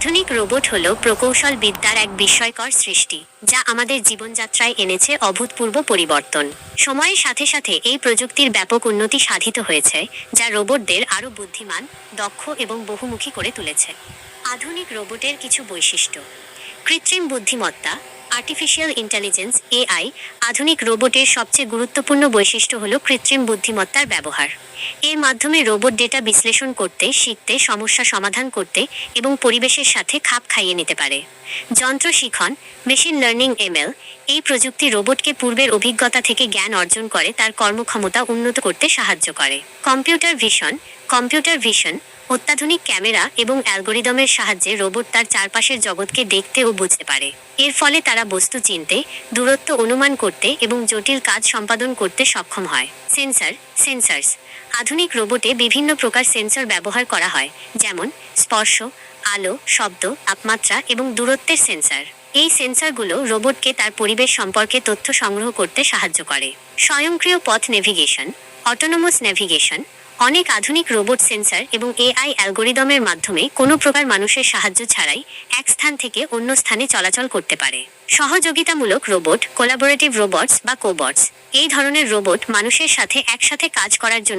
আধুনিক রোবট হল প্রকৌশল বিদ্যার এক বিস্ময়কর সৃষ্টি, যা আমাদের জীবনযাত্রায় এনেছে অভূতপূর্ব পরিবর্তন। সময়ের সাথে সাথে এই প্রযুক্তির ব্যাপক উন্নতি সাধিত হয়েছে, যা রোবটদের আরও বুদ্ধিমান, দক্ষ এবং বহুমুখী করে তুলেছে। আধুনিক রোবটের কিছু বৈশিষ্ট্য। কৃত্রিম বুদ্ধিমত্তা আর্টিফিশিয়াল ইন্টেলিজেন্স এআই আধুনিক রোবটের সবচেয়ে গুরুত্বপূর্ণ বৈশিষ্ট্য হল কৃত্রিম বুদ্ধিমত্তার ব্যবহার। এর মাধ্যমে রোবট ডেটা বিশ্লেষণ করতে, শিখতে, সমস্যা সমাধান করতে এবং পরিবেশের সাথে খাপ খাইয়ে নিতে পারে। যন্ত্র শিখন, মেশিন লার্নিং এমএল, এই প্রযুক্তি রোবটকে পূর্বের অভিজ্ঞতা থেকে জ্ঞান অর্জন করে, তার কর্মক্ষমতা উন্নত করতে সাহায্য করে। কম্পিউটার ভিশন কম্পিউটার ভিশন, অত্যাধুনিক ক্যামেরা এবং অ্যালগোরিদমের সাহায্যে রোবট তার চারপাশের জগৎকে দেখতে ও বুঝতে পারে। এর ফলে তারা বস্তু চিনতে, দূরত্ব অনুমান করতে এবং জটিল কাজ সম্পাদন করতে সক্ষম হয়। Sensor, sensors. আধুনিক রোবটে বিভিন্ন প্রকার সেন্সর ব্যবহার করা হয়, যেমন স্পর্শ, আলো, শব্দ, তাপমাত্রা এবং দূরত্বের সেন্সর। এই সেন্সরগুলো রোবটকে তার পরিবেশ সম্পর্কে তথ্য সংগ্রহ করতে সাহায্য করে। স্বয়ংক্রিয় পথ নেভিগেশন, অটোনোমাস নেভিগেশন অনেক আধুনিক রোবট সেন্সার এবং এআই অ্যালগোরিদমের মাধ্যমে কোনো প্রকার মানুষের সাহায্য ছাড়াই এক স্থান থেকে অন্য স্থানে চলাচল করতে পারে। সহযোগিতামূলক রোবট, কোলাবোরেটিভ রোবটস বা কোবটস, এই ধরনের রোবট মানুষের সাথে একসাথে কাজ করার জন্য